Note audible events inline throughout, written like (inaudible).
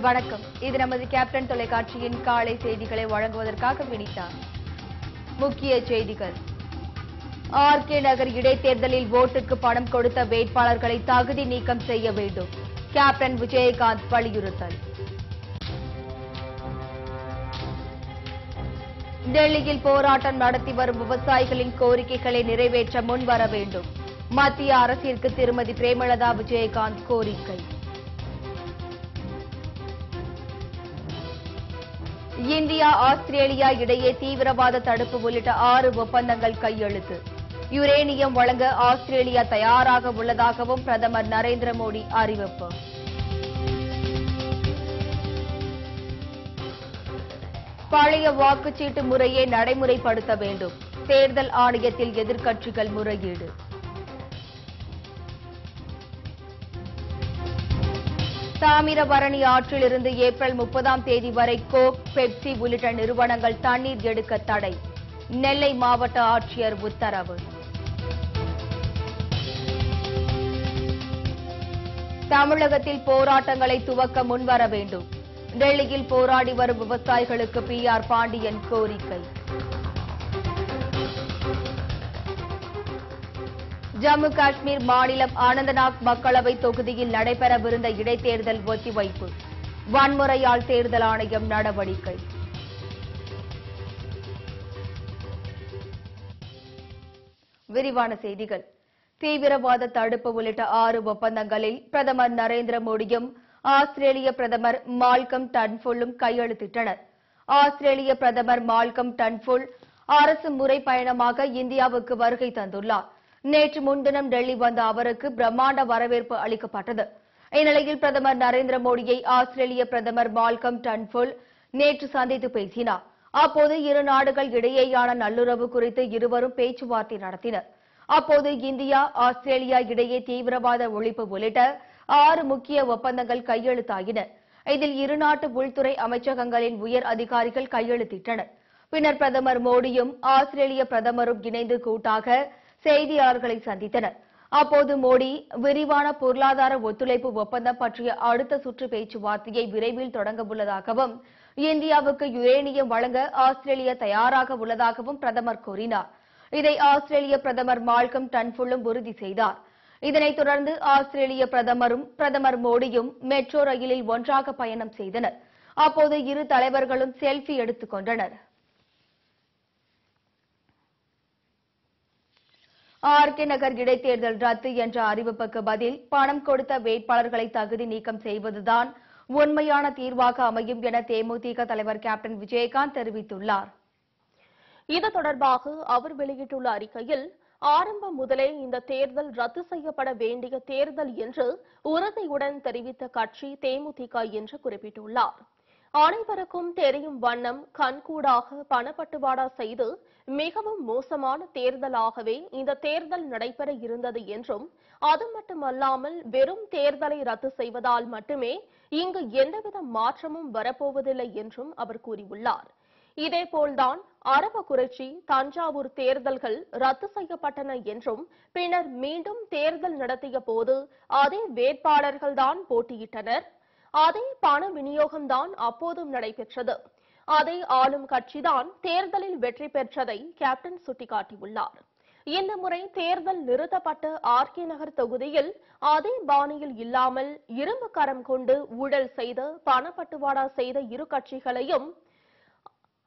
வணக்கம். இது நமது கேப்டன் தொலைக்காட்சியின் காலை செய்திகளை வழங்குவதற்காக வினிதா. முக்கிய செய்திகள். ஆர்கே நகர் இடைத்தேர்தலில் ஓட்டுக்கு பணம் கொடுத்த வேட்பாளர்களை தகுதி நீக்கம் செய்ய வேண்டும். கேப்டன் விஜயகாந்த் வலியுறுத்தல். டெல்லியில் போராட்டம் நடத்தி வரும் விவசாயிகளின் கோரிக்கைகளை நிறைவேற்ற முன்வர வேண்டும். மத்திய அரசிற்கு திருமதி பிரேமலதா விஜயகாந்த் கோரிக்கை. இந்தியா ஆஸ்திரேலியா இடையே தீவிரவாத தடுப்பு உள்ளிட்ட ஆறு ஒப்பந்தங்கள் கையெழுத்து. யுரேனியம் வழங்க ஆஸ்திரேலியா தயாராக உள்ளதாகவும் பிரதமர் நரேந்திர மோடி அறிவிப்பு. பழைய வாக்குச்சீட்டு முறையை நடைமுறைப்படுத்த வேண்டும். தேர்தல் ஆணையத்தில் எதிர்க்கட்சிகள் முறையீடு. தாமிரபரணி ஆற்றிலிருந்து ஏப்ரல் முப்பதாம் தேதி வரை கோக் பெப்சி உள்ளிட்ட நிறுவனங்கள் தண்ணீர் எடுக்க தடை. நெல்லை மாவட்ட ஆட்சியர் உத்தரவு. தமிழகத்தில் போராட்டங்களை துவக்க முன்வர வேண்டும். டெல்லியில் போராடி வரும் விவசாயிகளுக்கு பி ஆர் பாண்டியன் கோரிக்கை. ஜம்மு காஷ்மீர் மாநிலம் அனந்தநாக் மக்களவை தொகுதியில் நடைபெறவிருந்த இடைத்தேர்தல் ஒத்திவைப்பு. வன்முறையால் தேர்தல் ஆணையம் நடவடிக்கை. விரிவான செய்திகள். தீவிரவாத தடுப்பு உள்ளிட்ட ஆறு ஒப்பந்தங்களில் பிரதமர் நரேந்திர மோடியும் ஆஸ்திரேலிய பிரதமர் மால்கம் டன்ஃபுல்லும் கையெழுத்திட்டனர். ஆஸ்திரேலிய பிரதமர் மால்கம் டன்ஃபுல் அரசு முறை பயணமாக இந்தியாவுக்கு வருகை தந்துள்ளார். நேற்று முன்தினம் டெல்லி வந்த அவருக்கு பிரம்மாண்ட வரவேற்பு அளிக்கப்பட்டது. இந்நிலையில் பிரதமர் நரேந்திர மோடியை ஆஸ்திரேலிய பிரதமர் மால்கம் டன்ஃபுல் நேற்று சந்தித்து பேசினார். அப்போது இரு நாடுகள் இடையேயான நல்லுறவு குறித்து இருவரும் பேச்சுவார்த்தை நடத்தினர். அப்போது இந்தியா ஆஸ்திரேலியா இடையே தீவிரவாத ஒழிப்பு உள்ளிட்ட ஆறு முக்கிய ஒப்பந்தங்கள் கையெழுத்தாகின இதில் இருநாட்டு உள்துறை அமைச்சகங்களின் உயர் அதிகாரிகள் கையெழுத்திட்டனர். பின்னர் பிரதமர் மோடியும் ஆஸ்திரேலிய பிரதமரும் இணைந்து கூட்டாக செய்தியாளர்களை சந்தித்தனர். அப்போது மோடி விரிவான பொருளாதார ஒத்துழைப்பு ஒப்பந்தம் பற்றிய அடுத்த சுற்று பேச்சுவார்த்தையை விரைவில் தொடங்க உள்ளதாகவும் இந்தியாவுக்கு யுரேனியம் வழங்க ஆஸ்திரேலியா தயாராக உள்ளதாகவும் பிரதமர் கூறினார். இதை ஆஸ்திரேலிய பிரதமர் மால்கம் டன்ஃபுல்லும் உறுதி செய்தார். இதனைத் தொடர்ந்து ஆஸ்திரேலிய பிரதமரும் பிரதமர் மோடியும் மெட்ரோ ரயிலில் ஒன்றாக பயணம் செய்தனர். அப்போது இரு தலைவர்களும் செல்ஃபி எடுத்துக் கொண்டனா் ஆர் ஆர்கே நகர் இடைத்தேர்தல் ரத்து என்ற அறிவிப்புக்கு பதில் பணம் கொடுத்த வேட்பாளர்களை தகுதி நீக்கம் செய்வதுதான் உண்மையான தீர்வாக அமையும் என தேமுதிக தலைவர் கேப்டன் விஜயகாந்த் தெரிவித்துள்ளார். இது தொடர்பாக அவர் வெளியிட்டுள்ள அறிக்கையில் ஆரம்பம் முதலே இந்த தேர்தல் ரத்து செய்யப்பட வேண்டிய தேர்தல் என்று உறுதியுடன் தெரிவித்த கட்சி தேமுதிக என்று குறிப்பிட்டுள்ளார். அனைவருக்கும் தெரியும் வண்ணம் கண்கூடாக பணப்பட்டுவாடா செய்து மிகவும் மோசமான தேர்தலாகவே இந்த தேர்தல் நடைபெற இருந்தது என்றும் அது மட்டுமல்லாமல் வெறும் தேர்தலை ரத்து செய்வதால் மட்டுமே இங்கு எந்தவித மாற்றமும் வரப்போவதில்லை என்றும் அவர் கூறியுள்ளார். இதேபோல்தான் அரவக்குறிச்சி தஞ்சாவூர் தேர்தல்கள் ரத்து செய்யப்பட்டன என்றும் பின்னர் மீண்டும் தேர்தல் நடத்திய போது அதே வேட்பாளர்கள்தான் போட்டியிட்டனர். அதே பண விநியோகம்தான் அப்போதும் நடைபெற்றது. அதே ஆளும் கட்சிதான் தேர்தலில் வெற்றி பெற்றதை கேப்டன் சுட்டிக்காட்டியுள்ளார். இந்த முறை தேர்தல் நிறுத்தப்பட்ட ஆர்கே நகர் தொகுதியில் அதே பாணியில் இல்லாமல் இரும்பு கரம் கொண்டு ஊழல் செய்த பணப்பட்டுவாடா செய்த இரு கட்சிகளையும்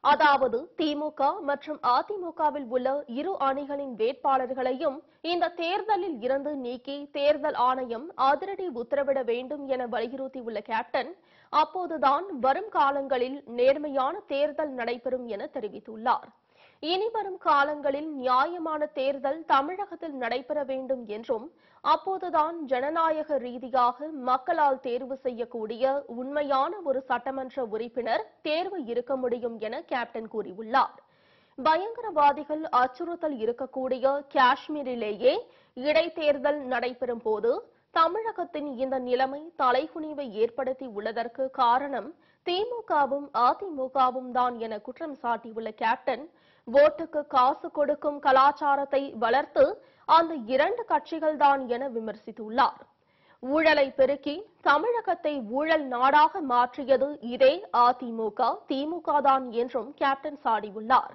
அதாவது திமுக மற்றும் அதிமுகவில் உள்ள இரு அணிகளின் வேட்பாளர்களையும் இந்த தேர்தலில் இருந்து நீக்கி தேர்தல் ஆணையம் அதிரடி உத்தரவிட வேண்டும் என வலியுறுத்தியுள்ள கேப்டன் அப்போதுதான் வரும் காலங்களில் நேர்மையான தேர்தல் நடைபெறும் என தெரிவித்துள்ளார். இனி வரும் காலங்களில் நியாயமான தேர்தல் தமிழகத்தில் நடைபெற வேண்டும் என்றும் அப்போதுதான் ஜனநாயக ரீதியாக மக்களால் தேர்வு செய்யக்கூடிய உண்மையான ஒரு சட்டமன்ற உறுப்பினர் தேர்வு இருக்க முடியும் என கேப்டன் கூறியுள்ளார். பயங்கரவாதிகள் அச்சுறுத்தல் இருக்கக்கூடிய காஷ்மீரிலேயே இடைத்தேர்தல் நடைபெறும் போது தமிழகத்தின் இந்த நிலைமை தலைகுனிவை ஏற்படுத்தி உள்ளதற்கு காரணம் திமுகவும் அதிமுகவும் தான் என குற்றம் சாட்டியுள்ள கேப்டன் ஓட்டுக்கு காசு கொடுக்கும் கலாச்சாரத்தை வளர்த்து அந்த இரண்டு கட்சிகள் தான் என விமர்சித்துள்ளார். ஊழலை பெருக்கி தமிழகத்தை ஊழல் நாடாக மாற்றியது இதே அதிமுக திமுக தான் என்றும் கேப்டன் சாடியுள்ளார்.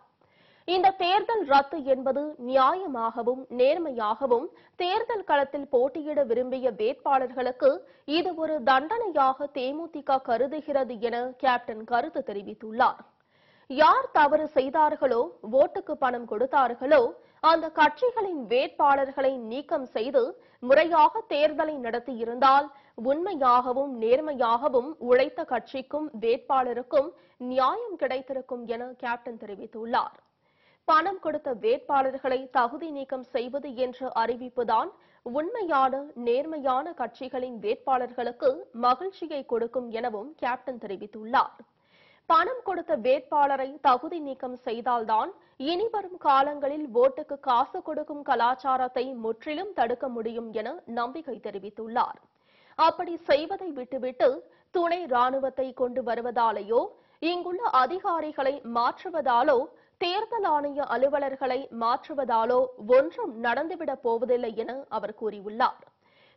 இந்த தேர்தல் ரத்து என்பது நியாயமாகவும் நேர்மையாகவும் தேர்தல் களத்தில் போட்டியிட விரும்பிய வேட்பாளர்களுக்கு இது ஒரு தண்டனையாக தேமுதிக கருதுகிறது என கேப்டன் கருத்து தெரிவித்துள்ளார். யார் தவறு செய்தார்களோ ஓட்டுக்கு பணம் கொடுத்தார்களோ அந்த கட்சிகளின் வேட்பாளர்களை நீக்கம் செய்து முறையாக தேர்தலை நடத்தியிருந்தால் உண்மையாகவும் நேர்மையாகவும் உழைத்த கட்சிக்கும் வேட்பாளருக்கும் நியாயம் கிடைத்திருக்கும் என கேப்டன் தெரிவித்துள்ளார். பணம் கொடுத்த வேட்பாளர்களை தகுதி நீக்கம் செய்வது என்ற அறிவிப்புதான் உண்மையான நேர்மையான கட்சிகளின் வேட்பாளர்களுக்கு மகிழ்ச்சியை கொடுக்கும் எனவும் கேப்டன் தெரிவித்துள்ளார். பணம் கொடுத்த வேட்பாளரை தகுதி நீக்கம் செய்தால்தான் இனிவரும் காலங்களில் ஓட்டுக்கு காசு கொடுக்கும் கலாச்சாரத்தை முற்றிலும் தடுக்க முடியும் என நம்பிக்கை தெரிவித்துள்ளார். அப்படி செய்வதை விட்டுவிட்டு துணை ராணுவத்தை கொண்டு வருவதாலேயோ இங்குள்ள அதிகாரிகளை மாற்றுவதாலோ தேர்தல் ஆணைய அலுவலர்களை மாற்றுவதாலோ ஒன்றும் நடந்துவிடப் போவதில்லை என அவர் கூறியுள்ளார்.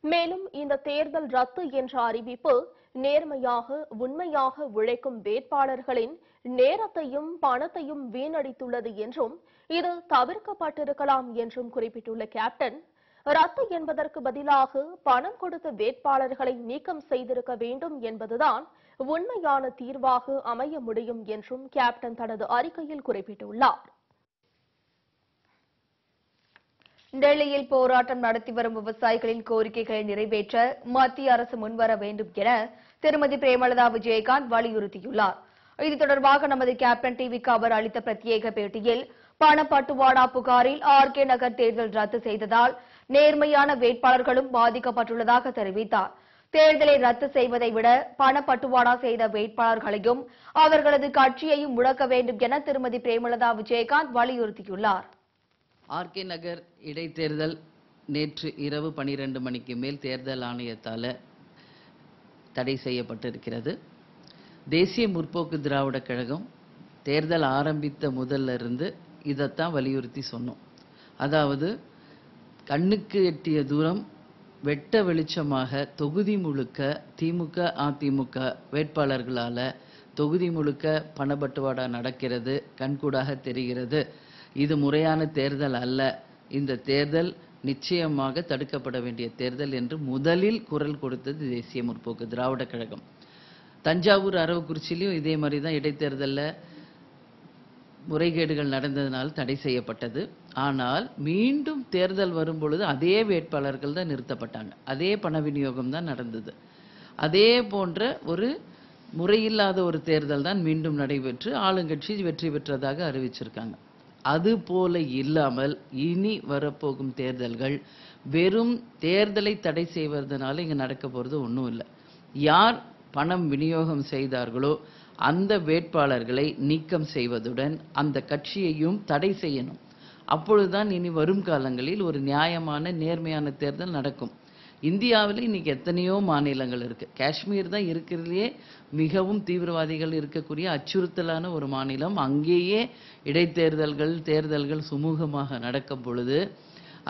மேலும் இந்த தேர்தல் ரத்து என்ற அறிவிப்பு நேர்மையாக உண்மையாக உழைக்கும் வேட்பாளர்களின் நேரத்தையும் பணத்தையும் வீணடித்துள்ளது என்றும் இது தவிர்க்கப்பட்டிருக்கலாம் என்றும் குறிப்பிட்டுள்ள கேப்டன் ரத்து என்பதற்கு பதிலாக பணம் கொடுத்த வேட்பாளர்களை நீக்கம் செய்திருக்க வேண்டும் என்பதுதான் உண்மையான தீர்வாக அமைய முடியும் என்றும் கேப்டன் தனது அறிக்கையில் குறிப்பிட்டுள்ளார். டெல்லியில் போராட்டம் நடத்தி வரும் விவசாயிகளின் கோரிக்கைகளை நிறைவேற்ற மத்திய அரசு முன்வர வேண்டும் என திருமதி பிரேமலதா விஜயகாந்த் வலியுறுத்தியுள்ளார். இது தொடர்பாக நமது கேப்டன் டிவிக்கு அவர் அளித்த பிரத்யேக பேட்டியில் பணப்பட்டுவாடா புகாரில் ஆர் கே நகர் தேர்தல் ரத்து செய்ததால் நேர்மையான வேட்பாளர்களும் பாதிக்கப்பட்டுள்ளதாக தெரிவித்தார். தேர்தலை ரத்து செய்வதை விட பணப்பட்டுவாடா செய்த வேட்பாளர்களையும் அவர்களது கட்சியையும் முடக்க வேண்டும் என திருமதி பிரேமலதா விஜயகாந்த் வலியுறுத்தியுள்ளார். ஆர்கே நகர் இடைத்தேர்தல் நேற்று இரவு பனிரெண்டு மணிக்கு மேல் தேர்தல் ஆணையத்தால் தடை செய்யப்பட்டிருக்கிறது. தேசிய முற்போக்கு திராவிட கழகம் தேர்தல் ஆரம்பித்த முதல்ல இருந்து இதைத்தான் வலியுறுத்தி சொன்னோம். அதாவது கண்ணுக்கு எட்டிய தூரம் வெட்ட வெளிச்சமாக தொகுதி முழுக்க திமுக அதிமுக வேட்பாளர்களால் தொகுதி முழுக்க பணப்பட்டுவாடா நடக்கிறது கண்கூடாக தெரிகிறது. இது முறையான தேர்தல் அல்ல. இந்த தேர்தல் நிச்சயமாக தடுக்கப்பட வேண்டிய தேர்தல் என்று முதலில் குரல் கொடுத்தது தேசிய முற்போக்கு திராவிட கழகம். தஞ்சாவூர் அரவக்குறிச்சிலையும் இதே மாதிரி தான் இடைத்தேர்தலில். முறைகேடுகள் நடந்ததனால் தடை செய்யப்பட்டது. ஆனால் மீண்டும் தேர்தல் வரும்பொழுது அதே வேட்பாளர்கள் தான் நிறுத்தப்பட்டாங்க. அதே பண விநியோகம் தான் நடந்தது. அதே போன்ற ஒரு முறையில்லாத ஒரு தேர்தல் தான் மீண்டும் நடைபெற்று ஆளுங்கட்சி வெற்றி பெற்றதாக அறிவிச்சிருக்காங்க. அது போல இல்லாமல் இனி வரப்போகும் தேர்தல்கள் வெறும் தேர்தலை தடை செய்வதனால இங்கே நடக்க போகிறது ஒன்றும் இல்லை. யார் பணம் விநியோகம் செய்தார்களோ அந்த வேட்பாளர்களை நீக்கம் செய்வதுடன் அந்த கட்சியையும் தடை செய்யணும். அப்பொழுதுதான் இனி வரும் காலங்களில் ஒரு நியாயமான நேர்மையான தேர்தல் நடக்கும். இந்தியாவில் இன்றைக்கி எத்தனையோ மாநிலங்கள் இருக்குது காஷ்மீர் தான் இருக்கிறதுலையே மிகவும் தீவிரவாதிகள் இருக்கக்கூடிய அச்சுறுத்தலான ஒரு மாநிலம். அங்கேயே இடைத்தேர்தல்கள் தேர்தல்கள் சுமூகமாக நடக்கும் பொழுது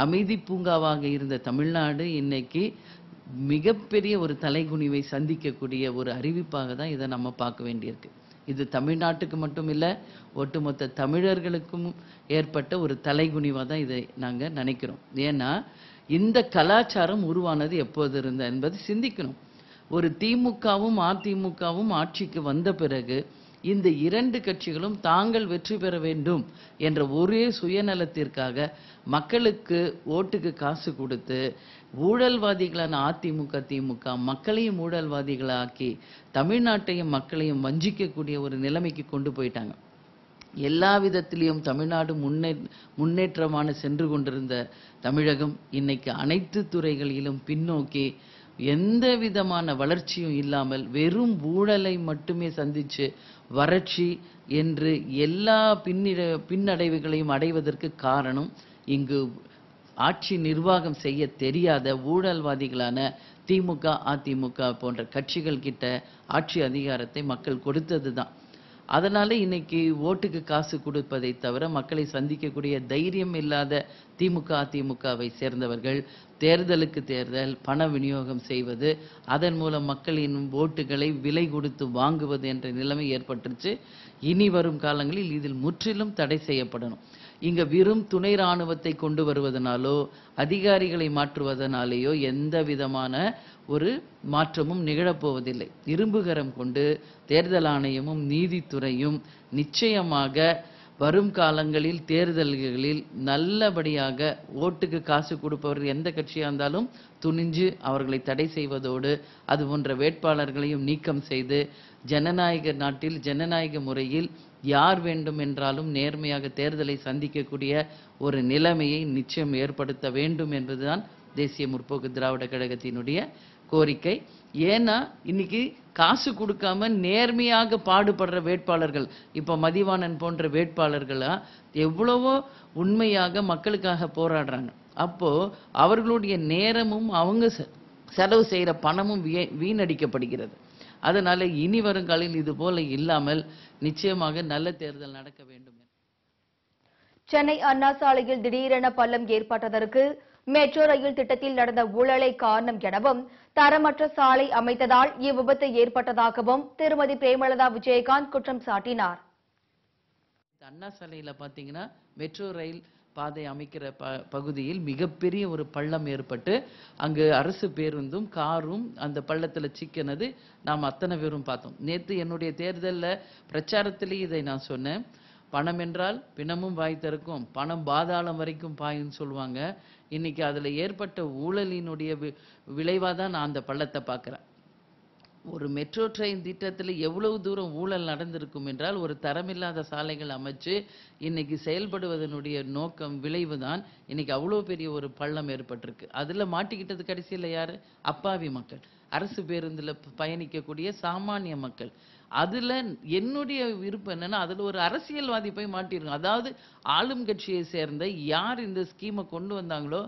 அமைதி பூங்காவாக இருந்த தமிழ்நாடு இன்னைக்கு மிகப்பெரிய ஒரு தலைகுனிவை சந்திக்கக்கூடிய ஒரு அறிவிப்பாக தான் இதை நம்ம பார்க்க வேண்டியிருக்கு. இது தமிழ்நாட்டுக்கு மட்டும் இல்லை ஒட்டுமொத்த தமிழர்களுக்கும் ஏற்பட்ட ஒரு தலைகுனிவாக தான் இதை நாங்கள் நினைக்கிறோம். ஏன்னா இந்த கலாச்சாரம் உருவானது எப்போது இருந்த என்பது சிந்திக்கணும். ஒரு திமுகவும் அதிமுகவும் ஆட்சிக்கு வந்த பிறகு இந்த இரண்டு கட்சிகளும் தாங்கள் வெற்றி பெற வேண்டும் என்ற ஒரே சுயநலத்திற்காக மக்களுக்கு ஓட்டுக்கு காசு கொடுத்து ஊழல்வாதிகளான அதிமுக திமுக மக்களையும் ஊழல்வாதிகளாக்கி தமிழ்நாட்டையும் மக்களையும் வஞ்சிக்கக்கூடிய ஒரு நிலைமைக்கு கொண்டு போயிட்டாங்க. எல்லா விதத்திலையும் தமிழ்நாடு முன்னே முன்னேற்றமான சென்று கொண்டிருந்த தமிழகம் இன்னைக்கு அனைத்து துறைகளிலும் பின்னோக்கி எந்த விதமான வளர்ச்சியும் இல்லாமல் வெறும் ஊழலை மட்டுமே சந்திச்சு வறட்சி என்று எல்லா பின்னிட பின்னடைவுகளையும் அடைவதற்கு காரணம் இங்கு ஆட்சி நிர்வாகம் செய்ய தெரியாத ஊழல்வாதிகளான திமுக அதிமுக போன்ற கட்சிகள் கிட்ட ஆட்சி அதிகாரத்தை மக்கள் கொடுத்தது தான் அதனால இன்னைக்கு ஓட்டுக்கு காசு கொடுப்பதை தவிர மக்களை சந்திக்கக்கூடிய தைரியம் இல்லாத திமுக அதிமுகவை சேர்ந்தவர்கள் தேர்தலுக்கு தேர்தல் பண விநியோகம் செய்வது அதன் மூலம் மக்களின் ஓட்டுகளை விலை கொடுத்து வாங்குவது என்ற நிலைமை ஏற்பட்டுருச்சு. இனி வரும் காலங்களில் இதில் முற்றிலும் தடை செய்யப்படணும். இங்க வெறும் துணை இராணுவத்தை கொண்டு வருவதனாலோ அதிகாரிகளை மாற்றுவதனாலேயோ எந்த விதமான ஒரு மாற்றமும் நிகழப்போவதில்லை. இரும்புகரம் கொண்டு தேர்தல் ஆணையமும் நீதித்துறையும் நிச்சயமாக வரும் காலங்களில் தேர்தல்களில் நல்லபடியாக ஓட்டுக்கு காசு கொடுப்பவர்கள் எந்த கட்சியாக இருந்தாலும் துணிஞ்சு அவர்களை தடை செய்வதோடு அது போன்ற வேட்பாளர்களையும் நீக்கம் செய்து ஜனநாயக நாட்டில் ஜனநாயக முறையில் யார் வேண்டும் என்றாலும் நேர்மையாக தேர்தலை சந்திக்கக்கூடிய ஒரு நிலைமையை நிச்சயம் ஏற்படுத்த வேண்டும் என்பதுதான் தேசிய முற்போக்கு திராவிட கழகத்தினுடைய கோரிக்கை. ஏன்னா இன்னைக்கு காசு கொடுக்காம நேர்மையாக பாடுபடுற வேட்பாளர்கள் இப்ப மதிவாணன் போன்ற வேட்பாளர்களா எவ்வளவோ உண்மையாக மக்களுக்காக போராடுறாங்க. அப்போ அவர்களுடைய நேரமும் அவங்க செ- செலவு செய்கிற பணமும் வீ- வீணடிக்கப்படுகிறது. அதனால இனி வருங்காலில் இது போல இல்லாமல் நிச்சயமாக நல்ல தேர்தல் நடக்க வேண்டும். சென்னை அண்ணா சாலையில் திடீரென பள்ளம் ஏற்பட்டதற்கு மெட்ரோ ரயில் திட்டத்தில் நடந்த ஊழலை காரணம் எனவும் தரமற்ற சாலை அமைத்ததால் இவ்விபத்து ஏற்பட்டதாகவும் திருமதி பிரேமலதா விஜயகாந்த் குற்றம் சாட்டினார். அண்ணா சாலையில பார்த்தீங்கன்னா மெட்ரோ ரயில் பாதை அமைக்கிற ப பகுதியில் மிகப்பெரிய ஒரு பள்ளம் ஏற்பட்டு அங்கு அரசு பேருந்தும் காரும் அந்த பள்ளத்துல சிக்கினது நாம் அத்தனை பேரும் பார்த்தோம். நேற்று என்னுடைய தேர்தலில் பிரச்சாரத்திலேயே இதை நான் சொன்னேன். பணம் என்றால் பிணமும் வாய் திறக்கும் பணம் பாதாளம் வரைக்கும் பாயும்னு சொல்லுவாங்க. இன்னைக்கு அதில் ஏற்பட்ட ஊழலினுடைய வி விளைவாக தான் நான் அந்த பள்ளத்தை பார்க்குறேன். ஒரு மெட்ரோ ட்ரெயின் திட்டத்தில் எவ்வளவு தூரம் ஊழல் நடந்திருக்கும் என்றால் ஒரு தரமில்லாத சாலைகள் அமைச்சு இன்னைக்கு செயல்படுவதனுடைய நோக்கம் விளைவு தான் இன்னைக்கு அவ்வளோ பெரிய ஒரு பள்ளம் ஏற்பட்டிருக்கு. அதில் மாட்டிக்கிட்டது கடைசியில் யார்? அப்பாவி மக்கள். அரசு பேருந்தில் பயணிக்கக்கூடிய சாமானிய மக்கள். அதில் என்னுடைய விருப்பம் என்னென்னா அதில் ஒரு அரசியல்வாதி போய் மாட்டிருக்கும் அதாவது ஆளும் கட்சியை சேர்ந்த யார் இந்த ஸ்கீமை கொண்டு வந்தாங்களோ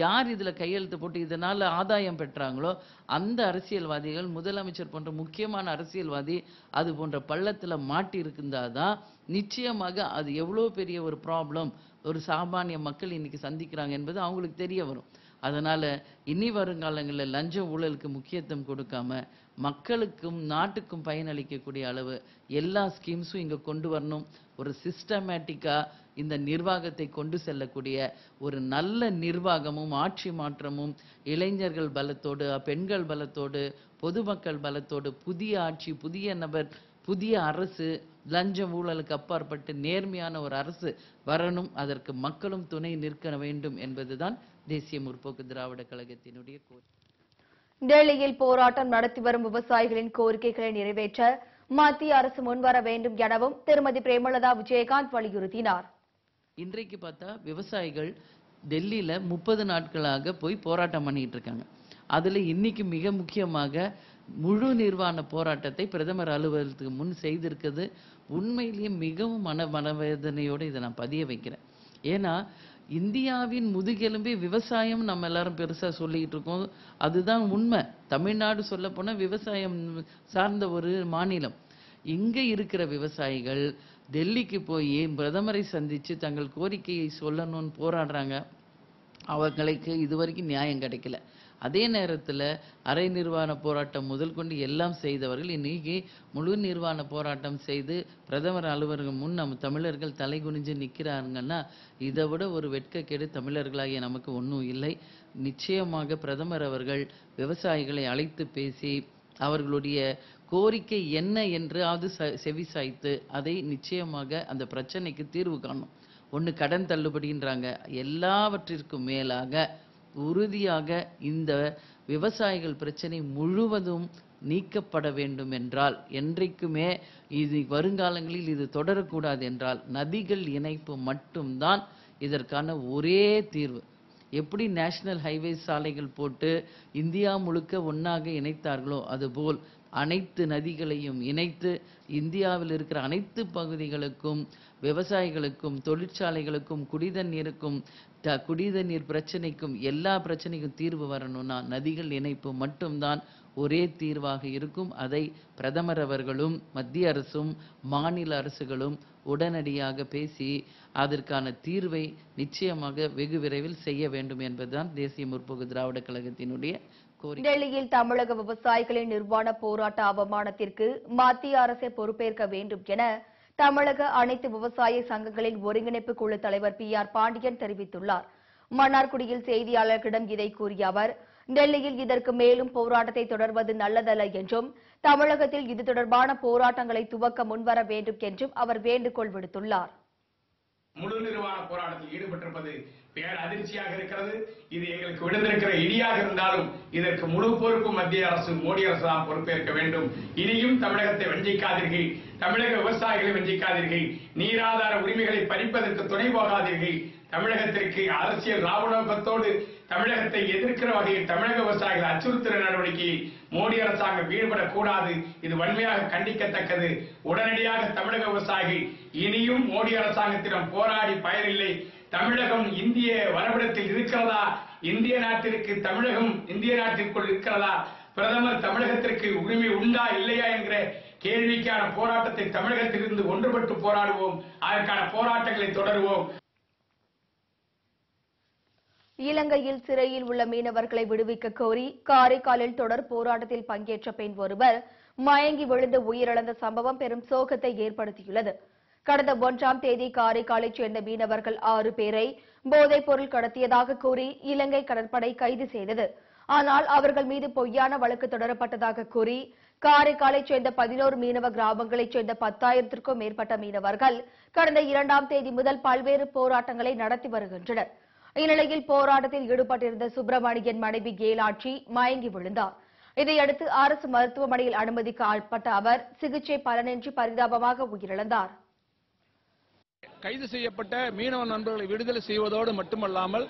யார் இதில் கையெழுத்து போட்டு இதனால் ஆதாயம் பெற்றாங்களோ அந்த அரசியல்வாதிகள் முதலமைச்சர் போன்ற முக்கியமான அரசியல்வாதி அது போன்ற பள்ளத்தில் மாட்டி இருந்தாதான் நிச்சயமாக அது எவ்வளோ பெரிய ஒரு ப்ராப்ளம் ஒரு சாமானிய மக்கள் இன்றைக்கி சந்திக்கிறாங்க என்பது அவங்களுக்கு தெரிய வரும். அதனால் இனி வருங்காலங்களில் லஞ்ச ஊழலுக்கு முக்கியத்துவம் கொடுக்காம மக்களுக்கும் நாட்டுக்கும் பயனளிக்கக்கூடிய அளவு எல்லா ஸ்கீம்ஸும் இங்கே கொண்டு வரணும். ஒரு சிஸ்டமேட்டிக்காக இந்த நிர்வாகத்தை கொண்டு செல்லக்கூடிய ஒரு நல்ல நிர்வாகமும் ஆட்சி மாற்றமும் இளைஞர்கள் பலத்தோடு பெண்கள் பலத்தோடு பொதுமக்கள் பலத்தோடு புதிய ஆட்சி புதிய நபர் புதிய அரசு லஞ்சம் ஊழலுக்கு அப்பாற்பட்டு நேர்மையான ஒரு அரசு வரணும் அதற்கு மக்களும் துணை நிற்க வேண்டும் என்பதுதான் தேசிய முற்போக்கு திராவிட கழகத்தினுடைய கோரிக்கை. டெல்லியில் போராட்டம் நடத்தி வரும் விவசாயிகளின் கோரிக்கைகளை நிறைவேற்ற மத்திய அரசு முன்வர வேண்டும் எனவும் திருமதி பிரேமலதா விஜயகாந்த் வலியுறுத்தினார். இன்றைக்கு பார்த்தா விவசாயிகள் டெல்லியில முப்பது நாட்களாக போய் போராட்டம் பண்ணிட்டு இருக்காங்க. அதுல இன்னைக்கு மிக முக்கியமாக முழு நிர்வாண போராட்டத்தை பிரதமர் அலுவலகத்துக்கு முன் செய்திருக்கிறது. உண்மையிலேயே மிகவும் மன மனவேதனையோடு இதை நான் பதிய வைக்கிறேன். ஏன்னா இந்தியாவின் முதுகெலும்பே விவசாயம் நம்ம எல்லாரும் பெருசாக சொல்லிக்கிட்டு இருக்கோம். அதுதான் உண்மை. தமிழ்நாடு சொல்லப்போனால் விவசாயம் சார்ந்த ஒரு மாநிலம். இங்கே இருக்கிற விவசாயிகள் டெல்லிக்கு போய் பிரதமரை சந்தித்து தங்கள் கோரிக்கையை சொல்லணும்னு போராடுறாங்க. அவங்களுக்கு இதுவரைக்கும் நியாயம் கிடைக்கல. அதே நேரத்தில் அரை நிர்வாண போராட்டம் முதல் கொண்டு எல்லாம் செய்தவர்கள் இன்னைக்கு முழு நிர்வாண போராட்டம் செய்து பிரதமர் அலுவலகம் முன் நம்ம தமிழர்கள் தலை குனிஞ்சு நிற்கிறாருங்கன்னா இதை விட ஒரு வெட்கக்கேடு தமிழர்களாகிய நமக்கு ஒன்றும் இல்லை. நிச்சயமாக பிரதமர் அவர்கள் விவசாயிகளை அழைத்து பேசி அவர்களுடைய கோரிக்கை என்ன என்றாவது ச- செவிசாய்த்து அதை நிச்சயமாக அந்த பிரச்சனைக்கு தீர்வு காணும். ஒன்று கடன் தள்ளுபடின்றாங்க. எல்லாவற்றிற்கும் மேலாக உறுதியாக இந்த விவசாயிகள் பிரச்சனை முழுவதும் நீக்கப்பட வேண்டும் என்றால் என்றைக்குமே இது வருங்காலங்களில் இது தொடரக்கூடாது என்றால் நதிகள் இணைப்பு மட்டும்தான் இதற்கான ஒரே தீர்வு. எப்படி நேஷனல் ஹைவே சாலைகள் போட்டு இந்தியா முழுக்க ஒன்றாக இணைத்தார்களோ அதுபோல் அனைத்து நதிகளையும் இணைத்து இந்தியாவில் இருக்கிற அனைத்து பகுதிகளுக்கும் விவசாயிகளுக்கும் தொழிற்சாலைகளுக்கும் குடிதண்ணீருக்கும் த- குடிதண்ணீர் பிரச்சனைக்கும் எல்லா பிரச்சனைக்கும் தீர்வு வரணும்னா நதிகள் இணைப்பு மட்டும்தான் ஒரே தீர்வாக இருக்கும். அதை பிரதமர் அவர்களும் மத்திய அரசும் மாநில அரசுகளும் உடனடியாக பேசி அதற்கான தீர்வை நிச்சயமாக வெகு விரைவில் செய்ய வேண்டும் என்பதுதான் தேசிய முற்போக்கு திராவிட கழகத்தினுடைய டெல்லியில் தமிழக விவசாயிகளின் நிர்வாண போராட்ட அவமானத்திற்கு மத்திய அரசை பொறுப்பேற்க வேண்டும் என தமிழக அனைத்து விவசாய சங்கங்களின் ஒருங்கிணைப்பு குழு தலைவர் பி ஆர் பாண்டியன் தெரிவித்துள்ளார். மன்னார்குடியில் செய்தியாளர்களிடம் இதை கூறிய அவர் டெல்லியில் இதற்கு மேலும் போராட்டத்தை தொடர்வது நல்லதல்ல என்றும் தமிழகத்தில் இது தொடர்பான போராட்டங்களை துவக்க முன்வர வேண்டும் என்றும் அவர் வேண்டுகோள் விடுத்துள்ளார். முழு நிர்வாண போராட்டத்தில் ஈடுபட்டிருப்பது பேர் அதிர்ச்சியாக இருக்கிறது. இது எங்களுக்கு விழுந்திருக்கிற இடியாக இருந்தாலும் இதற்கு முழு பொறுப்பு மத்திய அரசு மோடி அரசு தான் பொறுப்பேற்க வேண்டும். இனியும் தமிழகத்தை வஞ்சிக்காதீர்கள். தமிழக விவசாயிகளை வஞ்சிக்காதீர்கள். நீராதார உரிமைகளை பறிப்பதற்கு துணை போகாதீர்கள். தமிழகத்திற்கு அரசியல் லாப தமிழகத்தை எதிர்க்கிற வகையில் தமிழக விவசாயிகள் அச்சுறுத்துகிற நடவடிக்கையில் மோடி அரசாங்கம் ஈடுபடக்கூடாது. இது வன்மையாக கண்டிக்கத்தக்கது. உடனடியாக தமிழக விவசாயிகள் இனியும் மோடி அரசாங்கத்திடம் போராடி பயனில்லை. தமிழகம் இந்திய வரைபடத்தில் இருக்கிறதா? இந்திய நாட்டிற்கு தமிழகம் இந்திய நாட்டிற்குள் இருக்கிறதா? பிரதமர் தமிழகத்திற்கு உரிமை உண்டா இல்லையா என்கிற கேள்விக்கான போராட்டத்தை தமிழகத்திலிருந்து ஒன்றுபட்டு போராடுவோம். அதற்கான போராட்டங்களை தொடருவோம். இலங்கையில் சிறையில் உள்ள மீனவர்களை விடுவிக்க கோரி காரைக்காலில் தொடர் போராட்டத்தில் பங்கேற்ற பெண் ஒருவர் மயங்கி விழுந்து உயிரிழந்த சம்பவம் பெரும் சோகத்தை ஏற்படுத்தியுள்ளது. கடந்த ஒன்றாம் தேதி காரைக்காலைச் சேர்ந்த மீனவர்கள் ஆறு பேரை போதைப் பொருள் கடத்தியதாக கூறி இலங்கை கடற்படை கைது செய்தது. ஆனால் அவர்கள் மீது பொய்யான வழக்கு தொடரப்பட்டதாக கூறி காரைக்காலைச் சேர்ந்த பதினோரு மீனவ கிராமங்களைச் சேர்ந்த பத்தாயிரத்திற்கும் மேற்பட்ட மீனவர்கள் கடந்த இரண்டாம் தேதி முதல் பல்வேறு போராட்டங்களை நடத்தி வருகின்றனர். இந்நிலையில் போராட்டத்தில் ஈடுபட்டிருந்த சுப்பிரமணியன் மனைவி கேலாட்சி மயங்கி விழுந்தார். இதையடுத்து அரசு மருத்துவமனையில் அனுமதிக்க ஆட்பட்ட அவர் சிகிச்சை பலனின்றி பரிதாபமாக உயிரிழந்தார். கைது செய்யப்பட்ட மீனவ நண்பர்களை விடுதலை செய்வதோடு மட்டுமல்லாமல்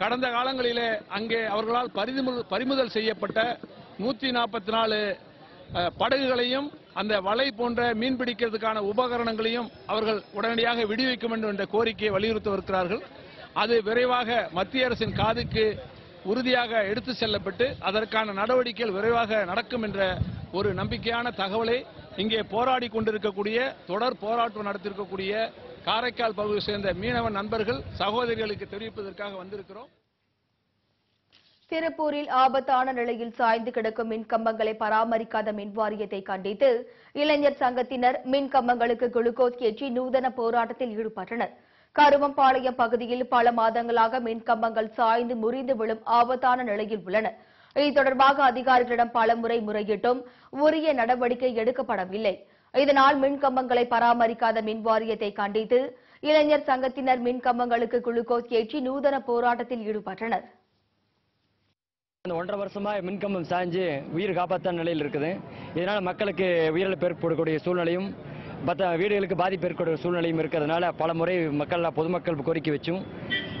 கடந்த காலங்களிலே அங்கே அவர்களால் பறிமுதல் பறிமுதல் செய்யப்பட்ட நூத்தி நாற்பத்தி நாலு படகுகளையும் அந்த வலை போன்ற மீன் பிடிக்கிறதுக்கான உபகரணங்களையும் அவர்கள் உடனடியாக விடுவிக்க வேண்டும் என்ற கோரிக்கையை வலியுறுத்தவிருக்கிறார்கள் அது விரைவாக மத்திய அரசின் காதுக்கு உறுதியாக எடுத்து செல்லப்பட்டு அதற்கான நடவடிக்கைகள் விரைவாக நடக்கும் என்ற ஒரு நம்பிக்கையான தகவலை இங்கே போராடி கொண்டிருக்கக்கூடிய தொடர் போராட்டம் நடத்திருக்கக்கூடிய காரைக்கால் பகுதியை சேர்ந்த மீனவ நண்பர்கள் சகோதரிகளுக்கு தெரிவிப்பதற்காக வந்திருக்கிறோம். திருப்பூரில் ஆபத்தான நிலையில் சாய்ந்து கிடக்கும் மின்கம்பங்களை பராமரிக்காத மின் வாரியத்தை கண்டித்து இளைஞர் சங்கத்தினர் மின்கம்பங்களுக்கு குளுக்கோஸ் ஏற்றி நூதன போராட்டத்தில் ஈடுபட்டனர். கருவம்பாளையம் பகுதியில் பல மாதங்களாக மின்கம்பங்கள் சாய்ந்து முறிந்து விழும் ஆபத்தான நிலையில் உள்ளன. இது தொடர்பாக அதிகாரிகளிடம் பலமுறை முறையிட்டும் உரிய நடவடிக்கை எடுக்கப்படவில்லை. இதனால் மின்கம்பங்களை பராமரிக்காத மின் வாரியத்தை கண்டித்து இளைஞர் சங்கத்தினர் மின்கம்பங்களுக்கு குளுக்கோஸ் ஏற்றி நூதன போராட்டத்தில் ஈடுபட்டனர். இந்த ஒன்றரை வருஷமா மின்கம்பம் சாய்ஞ்சு உயிர் காப்பாற்ற நிலையில் இருக்குது. இதனால மக்களுக்கு உயிரிழப்பு ஏற்படக்கூடிய சூழ்நிலையும் மற்ற வீடுகளுக்கு பாதிப்பு ஏற்படும் சூழ்நிலையும் இருக்கிறதுனால பல முறை மக்கள் பொதுமக்கள் கோரிக்கை வச்சும்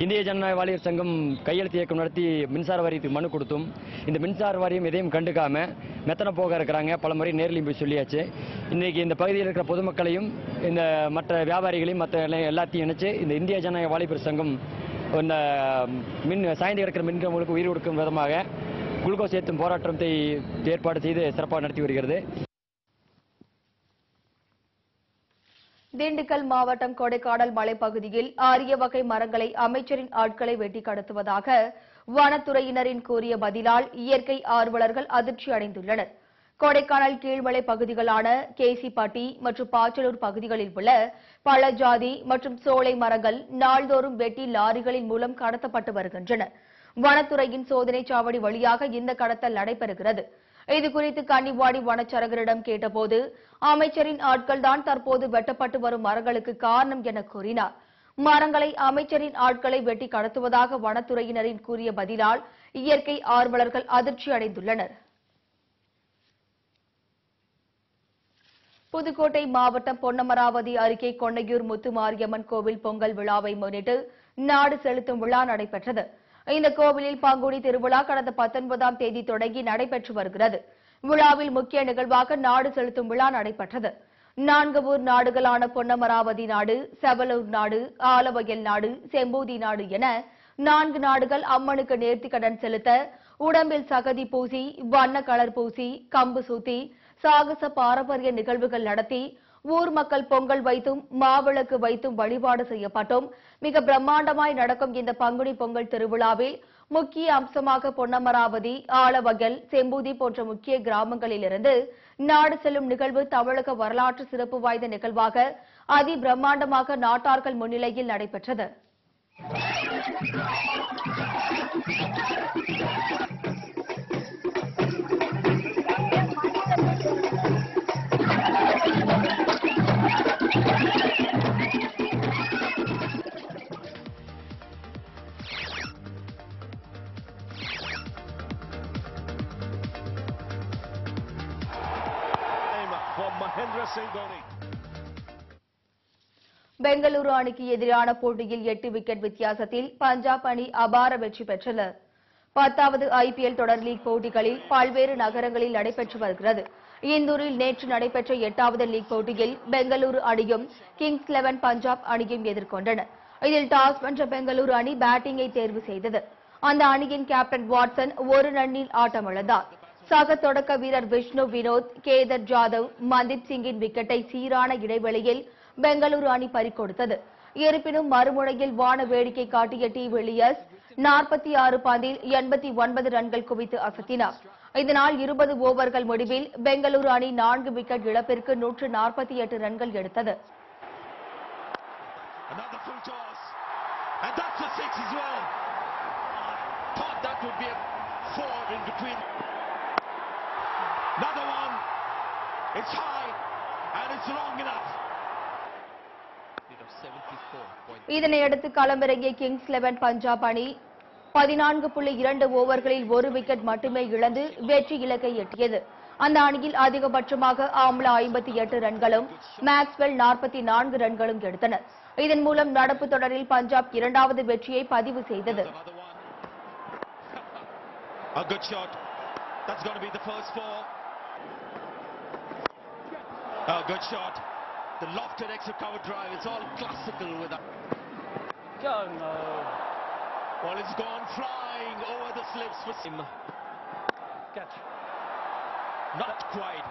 இந்திய ஜனநாயக வாலிபர் சங்கம் கையெழுத்து இயக்கம் நடத்தி மின்சார வாரியத்துக்கு மனு கொடுத்தும். இந்த மின்சார வாரியம் எதையும் கண்டுக்காம மெத்தனை போக இருக்கிறாங்க. பல முறை நேரிலையும் போய் சொல்லியாச்சு. இன்றைக்கி இந்த பகுதியில் இருக்கிற பொதுமக்களையும் இந்த மற்ற வியாபாரிகளையும் மற்ற எல்லாத்தையும் இணைச்சு இந்த இந்திய ஜனநாயக வாலிபர் சங்கம் இந்த மின் சாய்ந்து கிடக்கிற மின்கம்பங்களுக்கு உயிர் கொடுக்கும் விதமாக குளுக்கோஸ் ஏற்றும் போராட்டத்தை ஏற்பாடு செய்து சிறப்பாக நடத்தி வருகிறது. திண்டுக்கல் மாவட்டம் கொடைக்கானல் மலைப்பகுதியில் ஆரிய வகை மரங்களை அமைச்சரின் ஆட்களை வெட்டி கடத்துவதாக வனத்துறையினரின் கூறிய பதிலால் இயற்கை ஆர்வலர்கள் அதிர்ச்சி அடைந்துள்ளனர். கொடைக்கானல் கீழ்மலை பகுதிகளான கேசிப்பட்டி மற்றும் பாச்சலூர் பகுதிகளில் உள்ள பல ஜாதி மற்றும் சோலை மரங்கள் நாள்தோறும் வெட்டி லாரிகளின் மூலம் கடத்தப்பட்டு வருகின்றன. வனத்துறையின் சோதனைச் சாவடி வழியாக இந்த கடத்தல் நடைபெறுகிறது. இது குறித்து கன்னிவாடி வனச்சரகரிடம் கேட்டபோது அமைச்சரின் ஆட்கள் தான் தற்போது வெட்டப்பட்டு வரும் மரங்களுக்கு காரணம் என கூறினார். மரங்களை அமைச்சரின் ஆட்களை வெட்டி கடத்துவதாக வனத்துறையினரின் கூறிய பதிலால் இயற்கை ஆர்வலர்கள் அதிர்ச்சி அடைந்துள்ளனர். புதுக்கோட்டை மாவட்டம் பொன்னமராவதி அருகே கொன்னையூர் முத்துமாரியம்மன் கோவில் பொங்கல் விழாவை முன்னிட்டு நாடு செலுத்தும் விழா நடைபெற்றது. இந்த கோவிலில் பங்குனி திருவிழா கடந்த பத்தொன்பதாம் தேதி தொடங்கி நடைபெற்று வருகிறது. விழாவில் முக்கிய நிகழ்வாக நாடு செலுத்தும் விழா நடைபெற்றது. நான்கு ஊர் நாடுகளான பொன்னமராவதி நாடு செவலூர் நாடு ஆலவயல் நாடு செம்பூதி நாடு என நான்கு நாடுகள் அம்மனுக்கு நேர்த்தி கடன் செலுத்த உடம்பில் சகதி பூசி வண்ண கலர் பூசி கம்பு சூத்தி சாகச பாரம்பரிய நிகழ்வுகள் நடத்தி ஊர் மக்கள் பொங்கல் வைத்தும் மாவிளக்கு வைத்தும் வழிபாடு செய்யப்பட்டும். மிக பிரம்மாண்டமாய் நடக்கும் இந்த பங்குனி பொங்கல் திருவிழாவில் முக்கிய அம்சமாக பொன்னமராவதி ஆலவகல் செம்பூதி போன்ற முக்கிய கிராமங்களிலிருந்து நாடு செல்லும் நிகழ்வு தமிழக வரலாற்று சிறப்பு வாய்ந்த நிகழ்வாக அதி பிரம்மாண்டமாக நாட்டார்கள் முன்னிலையில் நடைபெற்றது. பெங்களூரு அணிக்கு எதிரான போட்டியில் எட்டு விக்கெட் வித்தியாசத்தில் பஞ்சாப் அணி அபார வெற்றி பெற்றது பத்தாவது ஐபிஎல் தொடர் லீக் போட்டிகளில் பல்வேறு நகரங்களில் நடைபெற்று வருகிறது. இந்தூரில் நேற்று நடைபெற்ற எட்டாவது லீக் போட்டியில் பெங்களூரு அணியும் கிங்ஸ் லெவன் பஞ்சாப் அணியும் எதிர்கொண்டன. இதில் டாஸ் வென்ற பெங்களூரு அணி பேட்டிங்கை தேர்வு செய்தது. அந்த அணியின் கேப்டன் வாட்சன் ஒரு ரன்னில் ஆட்டமிழந்தார். சக தொடக்க வீரர் விஷ்ணு வினோத் கேதர் ஜாதவ் மன்தீப் சிங்கின் விக்கெட்டை சீரான இடைவெளியில் பெங்களூரு அணி பறிக்கொடுத்தது இருப்பினும் மறுமுனையில் வான வேடிக்கை காட்டிய டி. வில்லியர்ஸ் நாற்பத்தி ஆறு பந்தில் எண்பத்தி ஒன்பது ரன்கள் குவித்து அசத்தினார். இதனால் இருபது ஓவர்கள் முடிவில் பெங்களூரு அணி நான்கு விக்கெட் இழப்பிற்கு நூற்று நாற்பத்தி எட்டு ரன்கள் எடுத்தது. And that's a six as well. Thought that would be a four in between. Another one. It's high and it's long enough. இதனையடுத்து களமிறங்கிய கிங்ஸ் லெவன் பஞ்சாப் அணி பதினான்கு புள்ளி இரண்டு ஓவர்களில் ஒரு விக்கெட் மட்டுமே இழந்து வெற்றி இலக்கை எட்டியது அந்த அணியில் அதிகபட்சமாக ஆம்லா ஐம்பத்தி எட்டு ரன்களும் மேக்ஸ்வெல் நாற்பத்தி நான்கு ரன்களும் எடுத்தனர் இதன் மூலம் நடப்பு தொடரில் பஞ்சாப் இரண்டாவது வெற்றியை பதிவு செய்தது Another one. (laughs) A good shot. That's going to be the first four. A good shot. The lofted extra cover drive. It's all classical with that. Oh no. Well, it's gone flying over the slips for Sim. Catch. Not quite.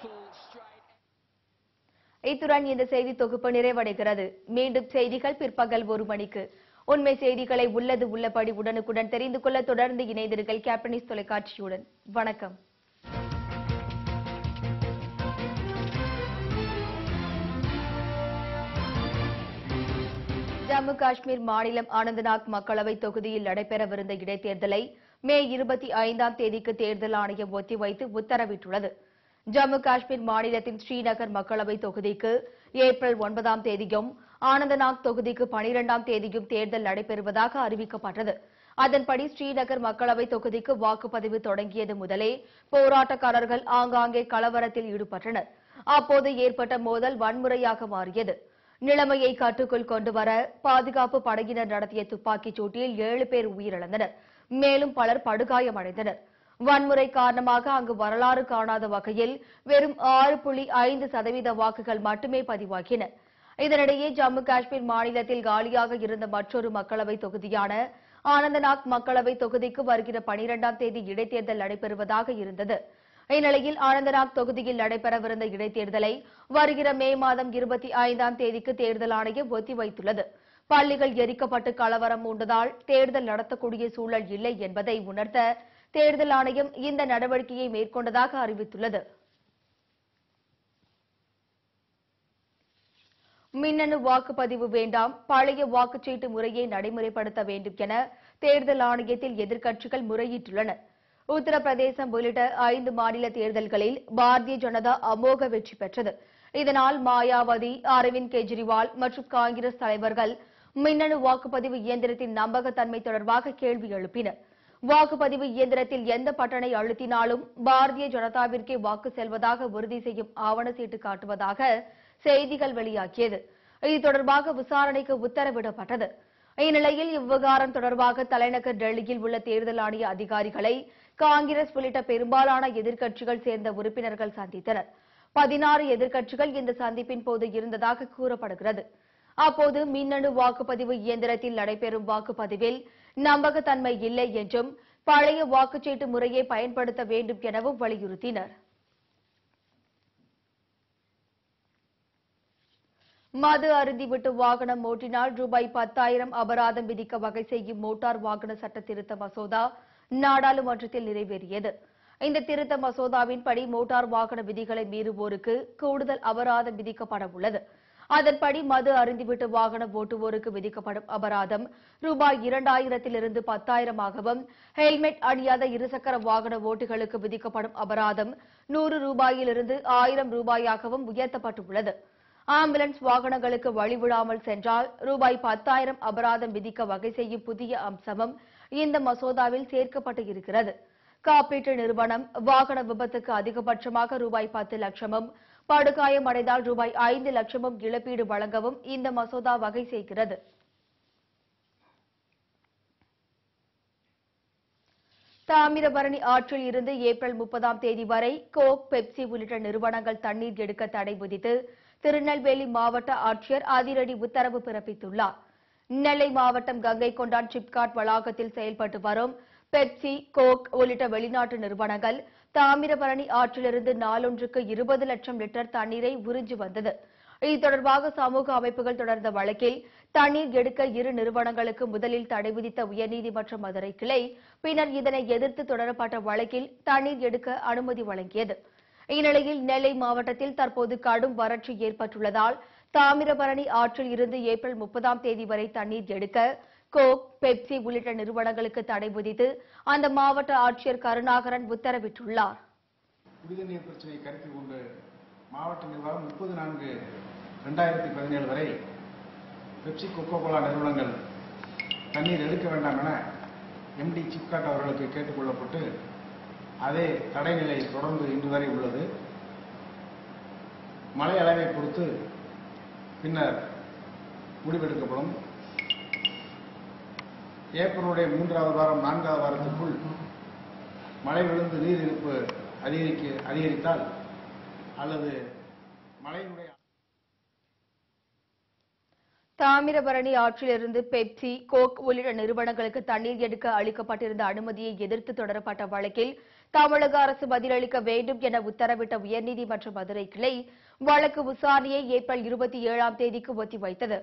Full stride. இத்துடன் இந்த செய்தி தொகுப்பு நிறைவடைகிறது மீண்டும் செய்திகள் பிற்பகல் ஒரு மணிக்கு உண்மை செய்திகளை உள்ளது உள்ளபடி உடனுக்குடன் தெரிந்து கொள்ள தொடர்ந்து இணைந்திருங்கள் கேப்டனிஸ் தொலைக்காட்சியுடன் வணக்கம் ஜம்மு காஷ்மீர் மாநிலம் ஆனந்தநாக் மக்களவை தொகுதியில் நடைபெறவிருந்த இடைத்தேர்தலை மே இருபத்தி ஐந்தாம் தேதிக்கு தேர்தல் ஆணையம் ஒத்திவைத்து உத்தரவிட்டுள்ளது. ஜம்மு காஷ்மீர் மாநிலத்தின் ஸ்ரீநகர் மக்களவை தொகுதிக்கு ஏப்ரல் ஒன்பதாம் தேதியும் ஆனந்தநாக் தொகுதிக்கு பனிரெண்டாம் தேதியும் தேர்தல் நடைபெறுவதாக அறிவிக்கப்பட்டது. அதன்படி ஸ்ரீநகர் மக்களவை தொகுதிக்கு வாக்குப்பதிவு தொடங்கியது முதலே போராட்டக்காரர்கள் ஆங்காங்கே கலவரத்தில் ஈடுபட்டனர். அப்போது ஏற்பட்ட மோதல் வன்முறையாக மாறியது. நிலைமையை கட்டுக்குள் கொண்டு வர பாதுகாப்பு படையினர் நடத்திய துப்பாக்கிச் சூட்டில் ஏழு பேர் உயிரிழந்தனர். மேலும் பலர் படுகாயமடைந்தனர். வன்முறை காரணமாக அங்கு வரலாறு காணாத வகையில் வெறும் ஆறு புள்ளி ஐந்து சதவீத வாக்குகள் மட்டுமே பதிவாகின. இதனிடையே ஜம்மு காஷ்மீர் மாநிலத்தில் காலியாக இருந்த மற்றொரு மக்களவை தொகுதியான ஆனந்தநாக் மக்களவை தொகுதிக்கு வருகிற பனிரெண்டாம் தேதி இடைத்தேர்தல் நடைபெறுவதாக இருந்தது. இந்நிலையில் ஆனந்தநாக் தொகுதியில் நடைபெறவிருந்த இடைத்தேர்தலை வருகிற மே மாதம் இருபத்தி ஐந்தாம் தேதிக்கு தேர்தல் ஆணையம் ஒத்திவைத்துள்ளது பள்ளிகள் எரிக்கப்பட்டு கலவரம் மூண்டதால் தேர்தல் நடத்தக்கூடிய சூழல் இல்லை என்பதை உணர்த்த தேர்தல் ஆணையம் இந்த நடவடிக்கையை மேற்கொண்டதாக அறிவித்துள்ளது. மின்னணு வாக்குப்பதிவு வேண்டாம் பழைய வாக்குச்சீட்டு முறையை நடைமுறைப்படுத்த வேண்டும் என தேர்தல் ஆணையத்தில் எதிர்க்கட்சிகள் முறையிட்டுள்ளன. உத்தரப்பிரதேசம் உள்ளிட்ட ஐந்து மாநில தேர்தல்களில் பாரதிய ஜனதா அமோக வெற்றி பெற்றது. இதனால் மாயாவதி அரவிந்த் கெஜ்ரிவால் மற்றும் காங்கிரஸ் தலைவர்கள் மின்னணு வாக்குப்பதிவு இயந்திரத்தின் நம்பகத்தன்மை தொடர்பாக கேள்வி எழுப்பினர். வாக்குப்பதிவு இயந்திரத்தில் எந்த பட்டனை அழுத்தினாலும் பாரதிய ஜனதாவிற்கே வாக்கு செல்வதாக உறுதி செய்யும் ஆவண சீட்டு காட்டுவதாக செய்திகள் வெளியாகியது. இது தொடர்பாக விசாரணைக்கு உத்தரவிடப்பட்டது. இந்நிலையில் இவ்விவகாரம் தொடர்பாக தலைநகர் டெல்லியில் உள்ள தேர்தல் ஆணைய அதிகாரிகளை காங்கிரஸ் உள்ளிட்ட பெரும்பாலான எதிர்க்கட்சிகள் சேர்ந்த உறுப்பினர்கள் சந்தித்தனர். பதினாறு எதிர்க்கட்சிகள் இந்த சந்திப்பின் போது இருந்ததாக கூறப்படுகிறது. அப்போது மின்னணு வாக்குப்பதிவு இயந்திரத்தில் நடைபெறும் வாக்குப்பதிவில் நம்பகத்தன்மை இல்லை என்றும் பழைய வாக்குச்சீட்டு முறையை பயன்படுத்த வேண்டும் எனவும் வலியுறுத்தினர். மது அருந்திவிட்டு வாகனம் ஓட்டினால் ரூபாய் பத்தாயிரம் அபராதம் விதிக்க வகை செய்யும் மோட்டார் வாகன சட்ட திருத்த மசோதா நாடாளுமன்றத்தில் நிறைவேறியது. இந்த திருத்த மசோதாவின்படி மோட்டார் வாகன விதிகளை மீறுவோருக்கு கூடுதல் அபராதம் விதிக்கப்பட உள்ளது. அதன்படி மது அருந்திவிட்டு வாகனம் ஓட்டுவோருக்கு விதிக்கப்படும் அபராதம் ரூபாய் இரண்டாயிரத்திலிருந்து பத்தாயிரமாகவும் ஹெல்மெட் அணியாத இருசக்கர வாகன ஓட்டிகளுக்கு விதிக்கப்படும் அபராதம் நூறு ரூபாயிலிருந்து ஆயிரம் ரூபாயாகவும் உயர்த்தப்பட்டுள்ளது. ஆம்புலன்ஸ் வாகனங்களுக்கு வழிவிடாமல் சென்றால் ரூபாய் பத்தாயிரம் அபராதம் விதிக்க வகை செய்யும் புதிய அம்சமும் இந்த மசோதாவில் சேர்க்கப்பட்டு இருக்கிறது. காப்பீட்டு நிறுவனம் வாகன விபத்துக்கு அதிகபட்சமாக ரூபாய் பத்து லட்சமும் படுகாயம் அடைந்தால் ரூபாய் ஐந்து லட்சமும் இழப்பீடு வழங்கவும் இந்த மசோதா வகை செய்கிறது. தாமிரபரணி ஆற்றில் இருந்து ஏப்ரல் முப்பதாம் தேதி வரை கோக் பெப்சி உள்ளிட்ட நிறுவனங்கள் தண்ணீர் எடுக்க தடை விதித்து திருநெல்வேலி மாவட்ட ஆட்சியர் அதிரடி உத்தரவு பிறப்பித்துள்ளாா் நெல்லை மாவட்டம் கங்கை கொண்டான் சிப்காட் வளாகத்தில் செயல்பட்டு வரும் பெப்சி கோக் உள்ளிட்ட வெளிநாட்டு நிறுவனங்கள் தாமிரபரணி ஆற்றிலிருந்து நாளொன்றுக்கு இருபது லட்சம் லிட்டர் தண்ணீரை உறிஞ்சி வந்தது. இது தொடர்பாக சமூக அமைப்புகள் தொடர்ந்த வழக்கில் தண்ணீர் எடுக்க இரு நிறுவனங்களுக்கு முதலில் தடை விதித்த உயர்நீதிமன்ற மதுரை கிளை பின்னர் இதனை எதிர்த்து தொடரப்பட்ட வழக்கில் தண்ணீர் எடுக்க அனுமதி வழங்கியது. இந்நிலையில் நெல்லை மாவட்டத்தில் தற்போது கடும் வறட்சி ஏற்பட்டுள்ளதால் தாமிரபரணி ஆற்றில் இருந்து ஏப்ரல் முப்பதாம் தேதி வரை தண்ணீர் எடுக்க கோக் பெப்சி உள்ளிட்ட நிறுவனங்களுக்கு தடை விதித்து அந்த மாவட்ட ஆட்சியர் கருணாகரன் உத்தரவிட்டுள்ளார். குடிநீர் பிரச்சனையை கருத்தில் கொண்டு மாவட்ட நிர்வாகம் முப்பது நான்கு ரெண்டாயிரத்தி பதினேழு வரை பெப்சி கொக்கோ கோலா நிறுவனங்கள் தண்ணீர் எடுக்க வேண்டாம் என எம்டி சிப்காட் அவர்களுக்கு கேட்டுக்கொள்ளப்பட்டு அதே தடை நிலை தொடர்ந்து இன்று வரை உள்ளது. மழை அளவை பொறுத்து பின்னர் முடிவெடுக்கப்படும். ஏப்ரலுடைய மூன்றாவது வாரம் நான்காவது வாரத்திற்குள் மழை விழுந்து நீர் இருப்பு அதிகரிக்க அதிகரித்தால் அல்லது மழையினுடைய தாமிரபரணி ஆற்றிலிருந்து பெப்சி கோக் உள்ளிட்ட நிறுவனங்களுக்கு தண்ணீர் எடுக்க அளிக்கப்பட்டிருந்த அனுமதியை எதிர்த்து தொடரப்பட்ட வழக்கில் தமிழக அரசு பதிலளிக்க வேண்டும் என உத்தரவிட்ட உயர்நீதிமன்ற மதுரை கிளை வழக்கு விசாரணையை ஏப்ரல் இருபத்தி ஏழாம் தேதிக்கு ஒத்திவைத்தது.